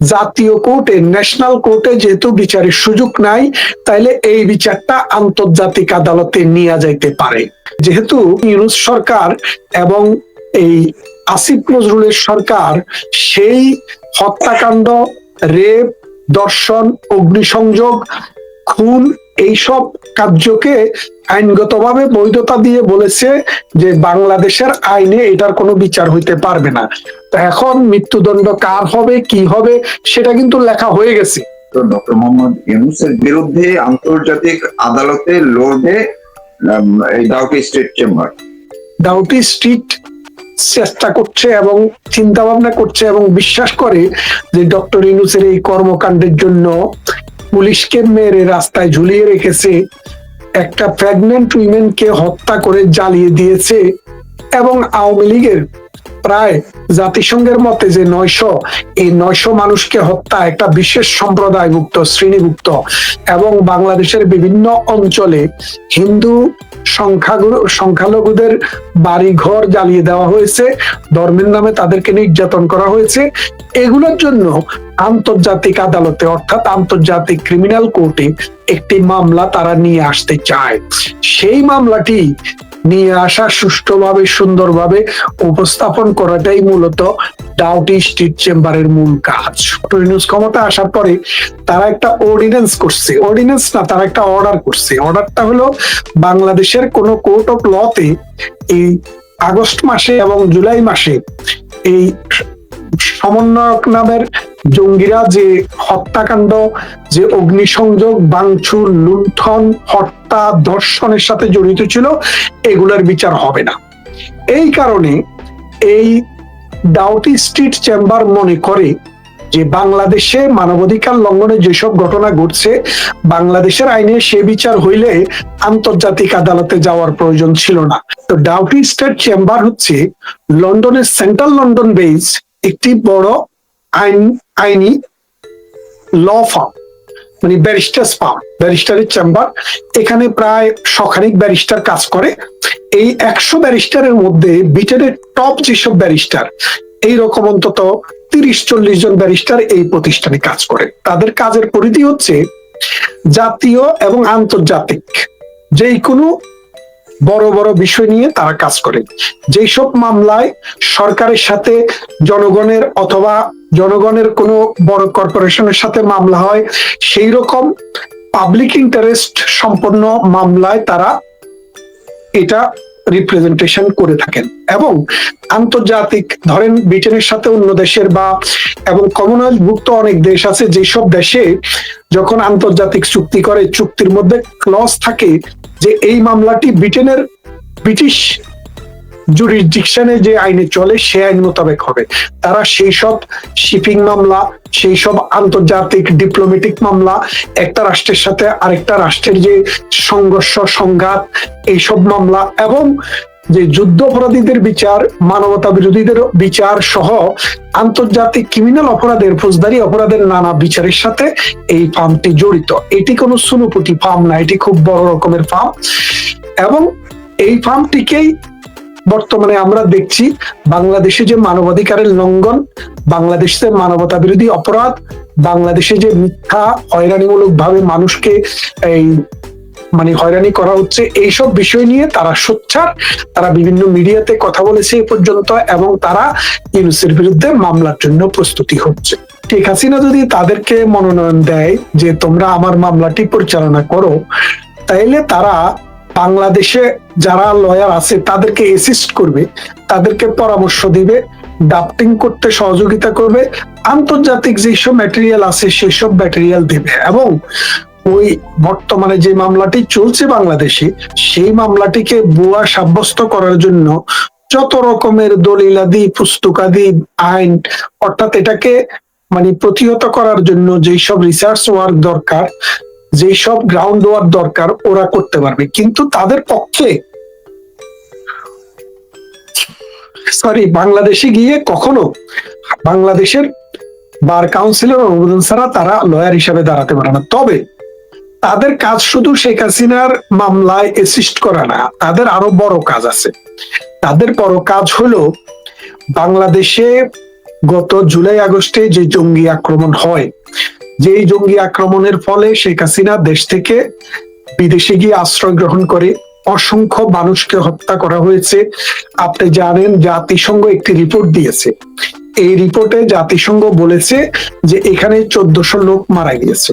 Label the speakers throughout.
Speaker 1: জাতীয় কোর্টে ন্যাশনাল কোর্টে যেহেতু বিচারের সুযোগ নাই, তাইলে এই বিচারটা আন্তর্জাতিক আদালতে নিয়ে যাইতে পারে। যেহেতু ইউনুস সরকার এবং এই আসিফ নজরুলের সরকার সেই হত্যাকাণ্ড, রেপ, দর্শন, অগ্নিসংযোগ, খুন এইসব কার্যকে আইনগতভাবে বৈধতা দিয়ে বলেছে যে বাংলাদেশের আইনে এটার কোনো বিচার হইতে পারবে না। তো এখন মৃত্যুদণ্ড কার হবে কি হবে সেটা কিন্তু লেখা হয়ে গেছে।
Speaker 2: ডক্টর মোহাম্মদ ইউনুসের বিরুদ্ধে আন্তর্জাতিক আদালতে লড়বে এই Doughty state chamber
Speaker 1: Doughty street চেষ্টা করছে এবং চিন্তা ভাবনা করছে এবং বিশ্বাস করে যে ডক্টর ইনুসের এই কর্মকাণ্ডের জন্য পুলিশকে মেরে রাস্তায় ঝুলিয়ে রেখেছে। একটা প্রেগনেন্ট উইমেনকে হত্যা করে জ্বালিয়ে দিয়েছে এবং আওয়ামী লীগের প্রায় জাতিসংঘের মতে যে নয়শো, এই নয়শো মানুষকে হত্যা একটা বিশেষ সম্প্রদায়ভুক্ত, শ্রেণীভুক্ত এবং বাংলাদেশের বিভিন্ন অঞ্চলে হিন্দু সংখ্যাগুরু, সংখ্যালঘুদের বাড়ি ঘর জ্বালিয়ে দেওয়া হয়েছে, ধর্মের নামে তাদেরকে নির্যাতন করা হয়েছে। এগুলোর জন্য আন্তর্জাতিক আদালতে, অর্থাৎ আন্তর্জাতিক ক্রিমিনাল কোর্টে একটি মামলা তারা নিয়ে আসতে চায়। সেই মামলাটি নিয়ে আসা সুষ্ঠুভাবে, সুন্দরভাবে উপস্থাপন করাটাই মূলত ডাউটি স্ট্রিট চেম্বারের মূল কাজ। নিউজ ক্ষমতা আসার পরে তারা একটা অর্ডিনেন্স করছে। অর্ডিন্যান্স না, তারা একটা অর্ডার করছে। অর্ডারটা হলো বাংলাদেশের কোন কোর্ট অফ লতে এই আগস্ট মাসে এবং জুলাই মাসে এই সমন্বয়ক নামের জঙ্গিরা যে হত্যাকাণ্ড, যে অগ্নিসংযোগ বাংচুর লুণ্ঠন, হত্যা, ধর্ষণের সাথে জড়িত ছিল, এগুলোর বিচার হবে না। এই কারণে এই ডাউটি স্ট্রিট চেম্বার মনে করে যে বাংলাদেশে মানবাধিকার লঙ্ঘনে যেসব ঘটনা ঘটছে, বাংলাদেশের আইনে সে বিচার হইলে আন্তর্জাতিক আদালতে যাওয়ার প্রয়োজন ছিল না। তো ডাউটি স্টেট চেম্বার হচ্ছে লন্ডনের সেন্ট্রাল লন্ডন বেস একটি বড় আইন, আইনি ল ফার্ম মানে ব্যারিস্টার্স ফার্ম ব্যারিস্টারের চেম্বার এখানে প্রায় শখানিক ব্যারিস্টার কাজ করে। এই একশো ব্যারিস্টারের মধ্যে ব্রিটেনের টপ যেসব ব্যারিস্টার এইরকম অন্তত তিরিশ চল্লিশ জন ব্যারিস্টার এই প্রতিষ্ঠানে কাজ করে। তাদের কাজের পরিধি হচ্ছে জাতীয় এবং আন্তর্জাতিক। যেই কোনো বড় বড় বিষয় নিয়ে তারা কাজ করে। যেসব মামলায় সরকারের সাথে জনগণের অথবা জনগণের কোনো বড় কর্পোরেশনের সাথে মামলা হয় সেই রকম পাবলিক ইন্টারেস্ট সম্পন্ন মামলায় তারা এটা রিপ্রেজেন্টেশন করে থাকেন। এবং আন্তর্জাতিক, ধরেন ব্রিটেনের সাথে অন্য দেশের বা এবং কমনওয়েলথ ভুক্ত অনেক দেশ আছে, যেসব দেশে যখন আন্তর্জাতিক চুক্তি করে, চুক্তির মধ্যে ক্লস থাকে যে এই মামলাটি ব্রিটেনের, ব্রিটিশ জুরিসডিকশনে যে আইনে চলে সে আইন মোতাবেক হবে। তারা সেই সব শিপিং মামলা সেই সব আন্তর্জাতিক ডিপ্লোমেটিক মামলা, একটা রাষ্ট্রের সাথে আরেকটা রাষ্ট্রের যে সংঘর্ষ, সংঘাত, এইসব মামলা এবং যে যুদ্ধ অপরাধীদের বিচার, মানবতা বিরোধীদের বিচার সহ আন্তর্জাতিক ক্রিমিনাল অপরাধের, ফৌজদারি অপরাধের নানা বিচারের সাথে এই ফার্মটি জড়িত। এটি কোনো সুনুপুটি ফার্ম না, এটি খুব বড় রকমের ফার্ম এবং এই ফার্মটিকেই বর্তমানে আমরা দেখছি বাংলাদেশে যে মানবাধিকারের লঙ্ঘন, বাংলাদেশে মানবতা বিরোধী অপরাধ, বাংলাদেশে যে মিথ্যা হয়রানিমূলক ভাবে মানুষকে এই মানে হয়রানি করা হচ্ছে, এইসব বিষয় নিয়ে তারা সোচ্চার। তারা বিভিন্ন মিডিয়াতে কথা বলেছে এ পর্যন্ত এবং তারা ইউনুসের বিরুদ্ধে মামলার জন্য প্রস্তুতি হচ্ছে। ঠিক হাসিনা যদি তাদেরকে মনোনয়ন দেয় যে তোমরা আমার মামলাটি পরিচালনা করো, তাইলে তারা বাংলাদেশে যারা লয়ার আছে, তাদেরকে অ্যাসিস্ট করবে, তাদেরকে পরামর্শ দিবে ডাফটিং করতে সহযোগিতা করবে, আন্তর্জাতিক যেসব ম্যাটেরিয়াল আছে, সেসব ম্যাটেরিয়াল দেবে। এবং ওই বর্তমানে যে মামলাটি চলছে বাংলাদেশে, সেই মামলাটিকে ভুয়া সাব্যস্ত করার জন্য যত রকমের দলিলাদি, পুস্তকাদি, আইন, অর্থাৎ এটাকে মানে প্রতিহত করার জন্য যেই সব রিসার্চ ওয়ার্ক দরকার যেই সব গ্রাউন্ড ওয়ার্ক দরকার ওরা করতে পারবে। কিন্তু তাদের পক্ষে সরি বাংলাদেশে গিয়ে কখনো বাংলাদেশের বার কাউন্সিলের অনুমোদন ছাড়া তারা লয়ার হিসাবে দাঁড়াতে পারে না। তবে তাদের কাজ শুধু শেখ হাসিনার মামলায় এসিস্ট করা না, তাদের আরও বড় কাজ আছে। তাদের বড় কাজ হলো বাংলাদেশে গত জুলাই আগস্টে যে জঙ্গি আক্রমণ হয় যেই জঙ্গি আক্রমণের ফলে শেখ হাসিনা দেশ থেকে বিদেশে গিয়ে আশ্রয় গ্রহণ করে অসংখ্য মানুষকে হত্যা করা হয়েছে। আপনি জানেন জাতিসংঘ একটি রিপোর্ট দিয়েছে। এই রিপোর্টে জাতিসংঘ বলেছে যে এখানে চোদ্দশো লোক মারা গিয়েছে।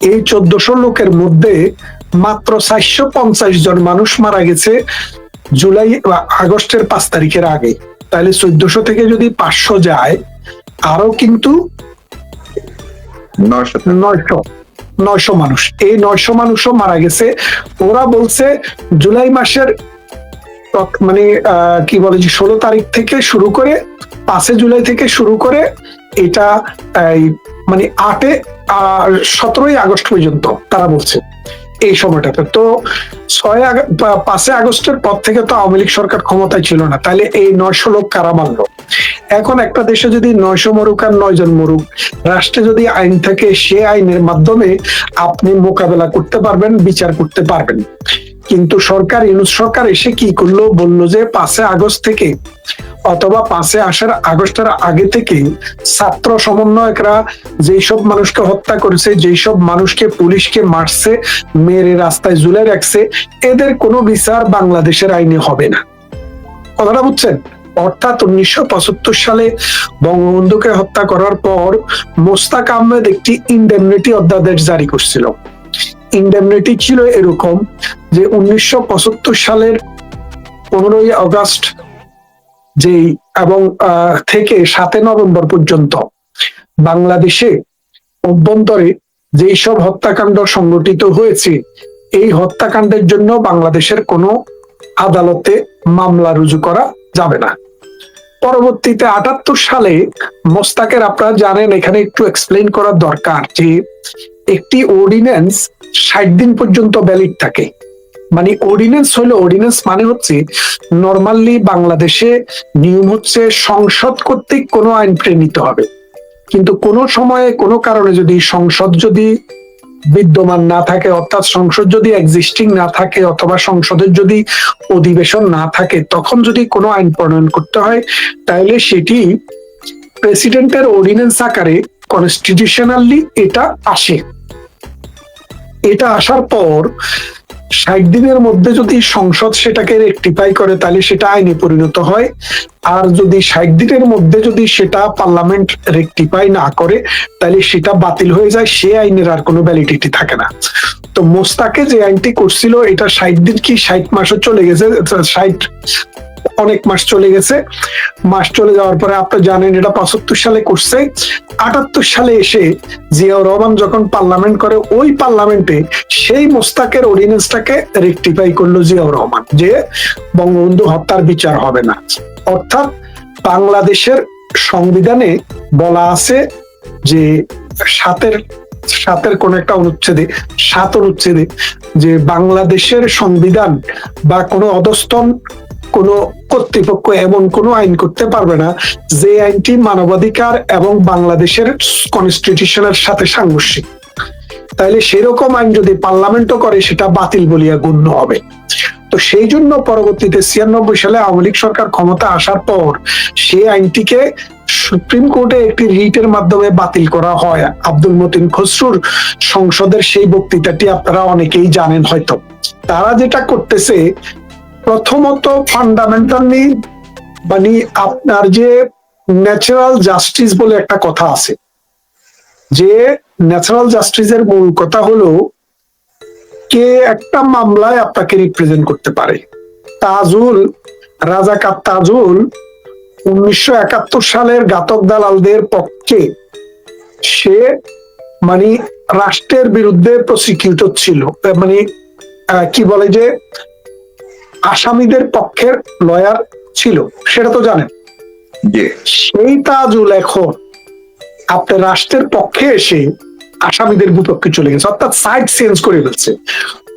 Speaker 1: এই চোদ্দশো লোকের মধ্যে মাত্র চারশো পঞ্চাশ জন মানুষ মারা গেছে জুলাই বা আগস্টের পাঁচ তারিখের আগে। তাহলে চোদ্দশো থেকে যদি পাঁচশো যায় আরও কিন্তু
Speaker 2: নয়শো
Speaker 1: মানুষ। এই নয়শো মানুষও মারা গেছে। ওরা বলছে জুলাই মাসের মানে কি বলে যে ষোলো তারিখ থেকে শুরু করে, পাঁচে জুলাই থেকে শুরু করে এটা মানে আটে সতেরোই আগস্ট পর্যন্ত তারা বলছে। এই সময়টাতে। তো ছয় পাঁচে আগস্টের পর থেকে তো আওয়ামী লীগ সরকার ক্ষমতায় ছিল না, তাহলে এই নয়শো লোক কারা মানলো? এখন একটা দেশে যদি নয়শো মরুক আর নয় জন মরুক, রাষ্ট্রে যদি আইন থাকে, সে আইনের মাধ্যমে আপনি মোকাবেলা করতে পারবেন, বিচার করতে পারবেন। কিন্তু সরকার, ইউনুস সরকার এসে কি করল? বলল যে পাঁচে আগস্ট থেকে অথবা পাঁচে আসার আগস্টের আগে থেকে ছাত্র সমন্বয়করা যেই সব মানুষকে হত্যা করেছে যেই সব মানুষকে পুলিশকে মারছে, মেরে রাস্তায় ঝুলে রাখছে, এদের কোনো বিচার বাংলাদেশের আইনে হবে না। কথাটা বুঝছেন? অর্থাৎ উনিশশো পঁচাত্তর সালে বঙ্গবন্ধুকে হত্যা করার পর মোস্তাক আহমেদ একটি ইন্ডেমনিটি অধ্যাদেশ জারি করছিল। ইন্ডেমনিটি ছিল এরকম যে উনিশশো পঁচাত্তর সালের পনেরোই আগস্ট যেই এবং থেকে সাতই নভেম্বর পর্যন্ত বাংলাদেশে অভ্যন্তরে যেই সব হত্যাকাণ্ড সংগঠিত হয়েছে, এই হত্যাকাণ্ডের জন্য বাংলাদেশের কোনো আদালতে মামলা রুজু করা যাবে না। পরবর্তীতে আটাত্তর সালে মোস্তাকের আপনারা জানেন, এখানে একটু এক্সপ্লেন করা দরকার যে একটি অর্ডিন্যান্স ষাট দিন পর্যন্ত ভ্যালিড থাকে। মানে অর্ডিন্যান্স হলো অর্ডিন্যান্স মানে হচ্ছে নর্মালি বাংলাদেশে নিয়ম হচ্ছে সংসদ কর্তৃক কোনো আইন প্রণীত হবে। কিন্তু কোনো সময়ে কোনো কারণে যদি সংসদ যদি বিদ্যমান না থাকে, অর্থাৎ সংসদ যদি এক্সিস্টিং না থাকে অথবা সংসদের যদি অধিবেশন না থাকে, তখন যদি কোনো আইন প্রণয়ন করতে হয় তাহলে সেটি প্রেসিডেন্টের অর্ডিন্যান্স আকারে কনস্টিটিউশনালি এটা আসে। এটা আসার পর ষাট দিনের মধ্যে যদি সংসদ সেটাকে রেক্টিফাই করে, তাহলে সেটা আইনে পরিণত হয়। আর যদি ষাট দিনের মধ্যে যদি সেটা পার্লামেন্ট রেক্টিফাই না করে, তাহলে সেটা বাতিল হয়ে যায়, সে আইনের আর কোনো ভ্যালিডিটি থাকে না। তো মোস্তাকে যে আইনটি করছিল, এটা ষাট দিন কি ষাট মাসও চলে গেছে? ষাট অনেক মাস চলে গেছে। মাস চলে যাওয়ার পরে আপনি জানেন এটা পঁচাত্তর সালে করছে। আটাত্তর সালে এসে জিয়াউর রহমান যখন পার্লামেন্ট করে, ওই পার্লামেন্টে সেই মোস্তাকের অর্ডিনেন্সটাকে রেকটিফাই করল জিয়াউর রহমান যে বঙ্গবন্ধু হত্যার বিচার হবে না। অর্থাৎ বাংলাদেশের সংবিধানে বলা আছে যে সাতের সাতের কোন একটা অনুচ্ছেদে, সাত অনুচ্ছেদে যে বাংলাদেশের সংবিধান বা কোনো অধস্তন কোন কর্তৃপক্ষ এমন কোনো আইন করতে পারবে না যে আইনটি মানবাধিকার এবং বাংলাদেশের কনস্টিটিউশনের সাথে সাংঘর্ষিক। তাইলে সেরকম আইন যদি পার্লামেন্টও করে, সেটা বাতিল বলিয়া গণ্য হবে। তো সেই জন্য পরবর্তীতে ছিয়ানব্বই সালে আওয়ামী লীগ সরকার ক্ষমতা আসার পর সেই আইনটিকে সুপ্রিম কোর্টে একটি রিটের মাধ্যমে বাতিল করা হয়। আব্দুল মতিন খসরুর সংসদের সেই বক্তৃতাটি আপনারা অনেকেই জানেন হয়তো। তারা যেটা করতেছে প্রথমত ফান্ডামেন্টালি মানে আপনার যে ন্যাচারাল জাস্টিস বলে একটা কথা আছে। যে ন্যাচারাল জাস্টিসের মূল কথা হলো, কে একটা মামলায় আপনাকে রিপ্রেজেন্ট করতে পারে। তাজুল, রাজাকার তাজুল উনিশশো একাত্তর সালের ঘাতক দালালদের পক্ষে সে মানে রাষ্ট্রের বিরুদ্ধে প্রসিকিউটর ছিল। মানে কি বলে যে আসামিদের পক্ষের লয়ার ছিল সেটা তো জানেন। সেই তাজুল এখন আপনার রাষ্ট্রের পক্ষে এসে আসামিদের বিপক্ষে চলে গেছে অর্থাৎ সাইড চেঞ্জ করে ফেলছে।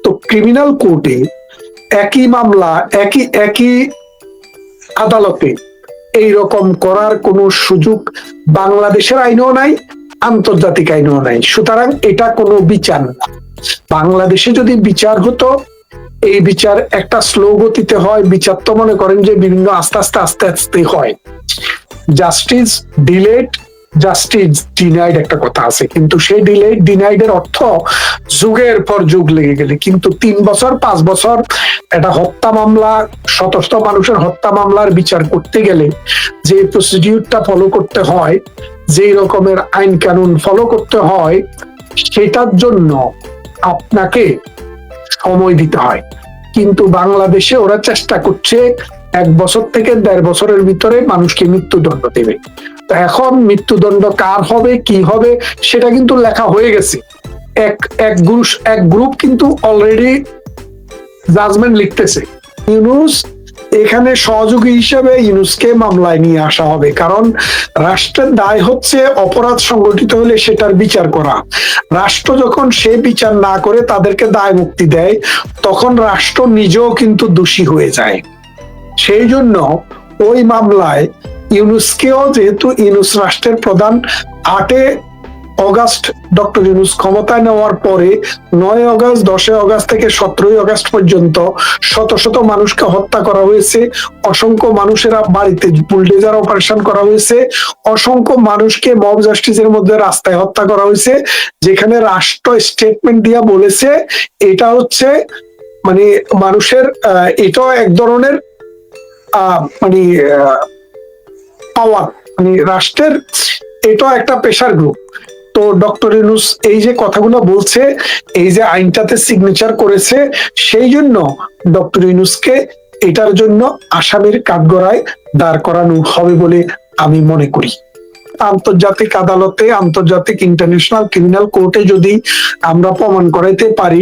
Speaker 1: তো ক্রিমিনাল কোর্টে একই মামলা একই একই আদালতে এই রকম করার কোনো সুযোগ বাংলাদেশের আইনেও নাই আন্তর্জাতিক আইনেও নাই। সুতরাং এটা কোনো বিচার না। বাংলাদেশে যদি বিচার হতো এই বিচার একটা স্লো গতিতে হয়। বিচার তো মনে করেন যে বিভিন্ন আস্তে আস্তে আস্তে আস্তে হয়। জাস্টিস ডিলেড জাস্টিস ডিনাইড একটা কথা আছে। কিন্তু সেই ডিলেড ডিনাইড এর অর্থ যুগের পর যুগ লেগে গেলে। কিন্তু তিন বছর, পাঁচ বছর একটা হত্যা মামলা শত শত মানুষের হত্যা মামলার বিচার করতে গেলে যে প্রসিডিউরটা ফলো করতে হয় যে রকমের আইন কানুন ফলো করতে হয়, সেটার জন্য আপনাকে সময় দিতে হয়। কিন্তু বাংলাদেশে ওরা চেষ্টা করছে এক বছর থেকে দেড় বছরের ভিতরে মানুষকে মৃত্যুদণ্ড দেবে। তো এখন মৃত্যুদণ্ড কার হবে, কি হবে, সেটা কিন্তু লেখা হয়ে গেছে। এক এক গ্রুপ এক গ্রুপ কিন্তু অলরেডি জাজমেন্ট লিখতেছে। ইউনুস এখানে সহযোগী হিসেবে ইউনুসকে মামলায় নিয়ে আসা হবে। কারণ রাষ্ট্রের দায় হচ্ছে অপরাধ সংগঠিত হলে সেটার বিচার করা। রাষ্ট্র যখন সে বিচার না করে তাদেরকে দায় মুক্তি দেয়, তখন রাষ্ট্র নিজেও কিন্তু দোষী হয়ে যায়। সেই জন্য ওই মামলায় ইউনুসকেও যেহেতু ইউনুস রাষ্ট্রের প্রধান আটে অগাস্ট ডক্টর ইউনুস ক্ষমতায় নেওয়ার পরে নয় অগাস্ট, দশই অগাস্ট থেকে সতেরোই অগাস্ট পর্যন্ত শত শত মানুষকে হত্যা করা হয়েছে। অসংখ্য মানুষেরা বাড়িতে বুলডেজার অপারেশন করা হয়েছে। অসংখ্য মানুষকে মব জাস্টিসের মধ্যে রাস্তায় হত্যা করা হয়েছে। যেখানে রাষ্ট্র স্টেটমেন্ট দিয়া বলেছে, এটা হচ্ছে মানে মানুষের এটাও এক ধরনের মানে পাওয়ার মানে রাষ্ট্রের, এটাও একটা পেশার গ্রুপ তো ডক্টর ইউনুস এই যে কথাগুলো বলছে, এই যে আইনটাতে সিগনেচার করেছে, সেই জন্য ডক্টর ইউনুসকে এটার জন্য আসামির কাঠগড়ায় দাঁড় করানো হবে বলে আমি মনে করি। আন্তর্জাতিক আদালতে, আন্তর্জাতিক ইন্টারন্যাশনাল ক্রিমিনাল কোর্টে যদি আমরা প্রমাণ করাইতে পারি,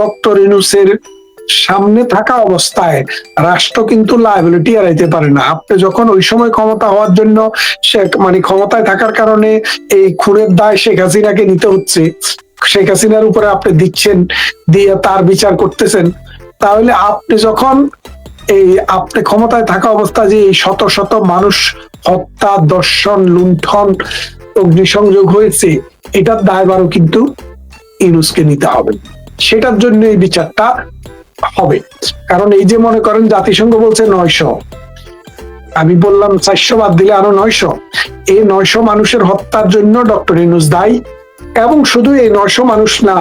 Speaker 1: ডক্টর ইউনুসের সামনে থাকা অবস্থায় রাষ্ট্র কিন্তু লাইবিলিটি এড়াইতে পারে না। আপনি যখন ওই সময় ক্ষমতা হওয়ার জন্য সে মানে ক্ষমতায় থাকার কারণে এই খুনের দায় শেখ হাসিনাকে নিতে হচ্ছে, শেখ হাসিনার উপরে আপনি দিচ্ছেন, দিয়ে তার বিচার করতেছেন, তাহলে আপনি যখন এই আপনি ক্ষমতায় থাকা অবস্থা যে এই শত শত মানুষ হত্যা, দর্শন, লুণ্ঠন, অগ্নিসংযোগ হয়েছে, এটার দায়ভারও কিন্তু ইউনুসকে নিতে হবে। সেটার জন্য এই বিচারটা হবে। কারণ এই যে মনে করেন জাতিসংঘ বলছে নয়শো। আমি বললাম চারশো বাদ দিলে আরও নয়শো। এই নয়শো মানুষের হত্যার জন্য ডক্টর ইনুস দায়ী এবং শুধু এই নয়শো মানুষ না,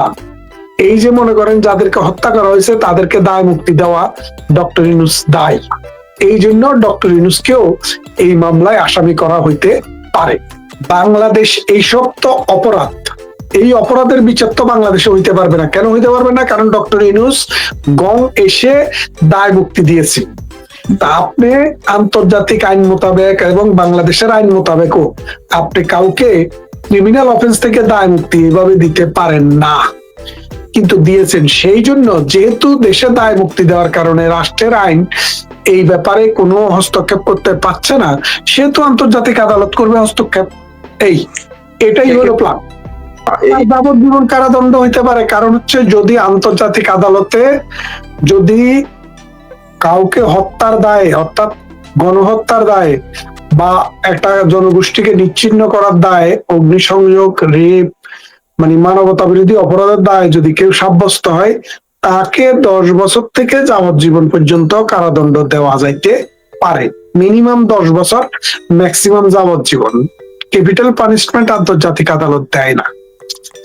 Speaker 1: এই যে মনে করেন যাদেরকে হত্যা করা হয়েছে তাদেরকে দায় মুক্তি দেওয়া ডক্টর ইনুস দায়ী। এই জন্য ডক্টর ইনুসকেও এই মামলায় আসামি করা হইতে পারে। বাংলাদেশ এইসব তো অপরাধ এই অপরাধের বিচার তো বাংলাদেশে হইতে পারবে না। কেন হইতে পারবে না? কারণ ডক্টর ইনুস গং এসে দায় মুক্তি দিয়েছে। তা আপনি আন্তর্জাতিক আইন মোতাবেক এবং বাংলাদেশের আইন মোতাবেকও আপনি কাউকে ক্রিমিনাল অফেন্স থেকে দায় মুক্তি এভাবে দিতে পারেন না। কিন্তু দিয়েছেন সেই জন্য যেহেতু দেশে দায় মুক্তি দেওয়ার কারণে রাষ্ট্রের আইন এই ব্যাপারে কোনো হস্তক্ষেপ করতে পারছে না, সেহেতু আন্তর্জাতিক আদালত করবে হস্তক্ষেপ। এই, এটাই হলো প্ল্যান
Speaker 2: এই
Speaker 1: যাবজ্জীবন কারাদণ্ড হইতে পারে। কারণ হচ্ছে যদি আন্তর্জাতিক আদালতে যদি কাউকে হত্যার দায়ে, অর্থাৎ গণহত্যার দায়ে বা একটা জনগোষ্ঠীকে নিচ্ছিন্ন করার দায়ে, অগ্নিসংযোগ, রেপ মানে মানবতা বিরোধী অপরাধের দায়ে যদি কেউ সাব্যস্ত হয়, তাকে দশ বছর থেকে যাবজ্জীবন পর্যন্ত কারাদণ্ড দেওয়া যাইতে পারে। মিনিমাম দশ বছর, ম্যাক্সিমাম যাবজ্জীবন ক্যাপিটাল পানিশমেন্ট আন্তর্জাতিক আদালত দেয় না।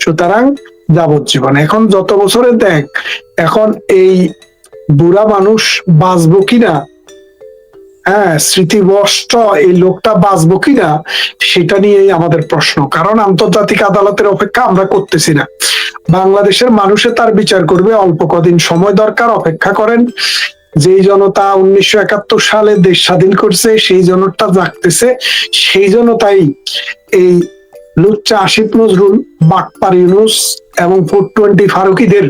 Speaker 1: সুতরাং যাবজ্জীবন। এখন যত বছরে দেখ, এখন এই বুড়া মানুষ বাঁচবো কিনা? হ্যাঁ স্মৃতিবষ্ট এই লোকটা বাঁচবো কিনা? সেটা নিয়েই আমাদের প্রশ্ন। কারণ আন্তর্জাতিক আদালতের অপেক্ষা আমরা করতেছি না। বাংলাদেশের মানুষে তার বিচার করবে, অল্প কদিন সময় দরকার, অপেক্ষা করেন। যেই জনতা উনিশশো একাত্তর সালে দেশ স্বাধীন করছে, সেই জনতা জাগতেছে। সেই জনতাই এই লুচ্চা আসিফ নজরুল, বাটপার ইউনুস এবং ফোর টোয়েন্টি ফারুকিদের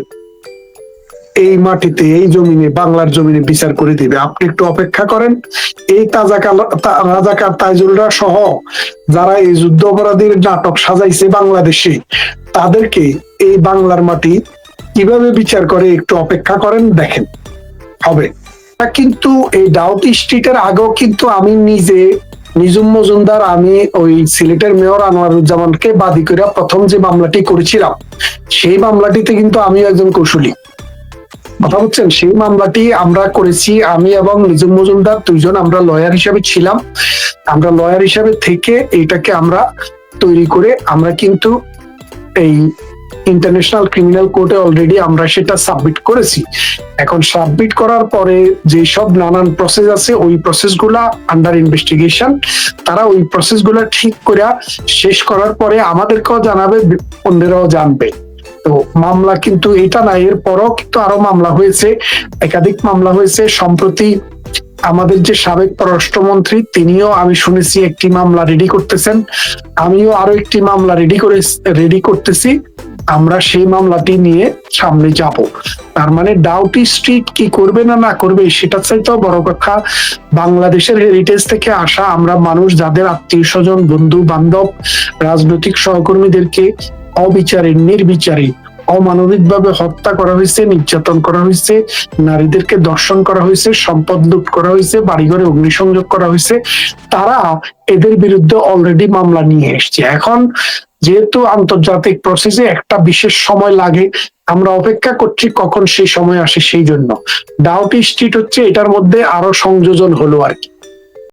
Speaker 1: এই মাটিতে, এই জমিনে, বাংলার জমিনে বিচার করে দিবে। আপনি একটু অপেক্ষা করেন। এই তাজাকার রাজাকার তাইজুলরা সহ যারা এই যুদ্ধ অপরাধীর নাটক সাজাইছে বাংলাদেশে, তাদেরকে এই বাংলার মাটি কীভাবে বিচার করে একটু অপেক্ষা করেন, দেখেন। হবে। কিন্তু এই ডাউটি স্ট্রিটের আগেও কিন্তু আমি নিজে নিজুম মজুমদার, আমি ওই সিলেটের মেয়র আনোয়ারুজ্জামানকে বাদী করে প্রথম যে মামলাটি করেছিলাম, সেই মামলাটিতে কিন্তু আমিও একজন কৌশলী। কথা হচ্ছেন সেই মামলাটি আমরা করেছি, আমি এবং নিজুম মজুমদার দুইজন আমরা লয়ার হিসাবে ছিলাম। আমরা লয়ার হিসাবে থেকে এইটাকে আমরা তৈরি করে আমরা কিন্তু এই ইন্টারন্যাশনাল ক্রিমিনাল কোর্টে অলরেডি আমরা সেটা সাবমিট করেছি। এখন সাবমিট করার পরে যে সব নানান প্রসেস আছে, ওই প্রসেসগুলা আন্ডার ইনভেস্টিগেশন তারা ওই প্রসেসগুলা ঠিক করে শেষ করার পরে আমাদেরকেও জানাবে, অন্যরাও জানবে। তো মামলা কিন্তু এটা না এর পরও কিন্তু আরও মামলা হয়েছে। একাধিক মামলা হয়েছে, সম্প্রতি আমাদের যে সাবেক পররাষ্ট্রমন্ত্রী, তিনিও আমি শুনেছি একটি মামলা রেডি করতেছেন। আমিও আরও একটি মামলা রেডি করে রেডি করতেছি। আমরা সেই মামলাটি নিয়ে সামনে যাব। তার মানে ডাউটি স্ট্রিট কি করবে না না করবে সেটা চাইতেও বড় কথা, বাংলাদেশের হেরিটেজ থেকে আসা আমরা মানুষ, যাদের আত্মীয় স্বজন বন্ধু বান্ধব রাজনৈতিক সহকর্মীদেরকে অবিচারে, নির্বিচারে অমানবিকভাবে হত্যা করা হয়েছে, নির্যাতন করা হয়েছে, নারীদেরকে দর্শন করা হয়েছে, সম্পদ লুট করা হয়েছে, বাড়িঘরে অগ্নিসংযোগ করা হয়েছে, তারা এদের বিরুদ্ধে অলরেডি মামলা নিয়ে এসছে। এখন যেহেতু আন্তর্জাতিক প্রসেসে একটা বিশেষ সময় লাগে, আমরা অপেক্ষা করছি কখন সেই সময় আসে সেই জন্য। ডাউটি স্ট্রিট হচ্ছে এটার মধ্যে আরও সংযোজন হলো আর কি।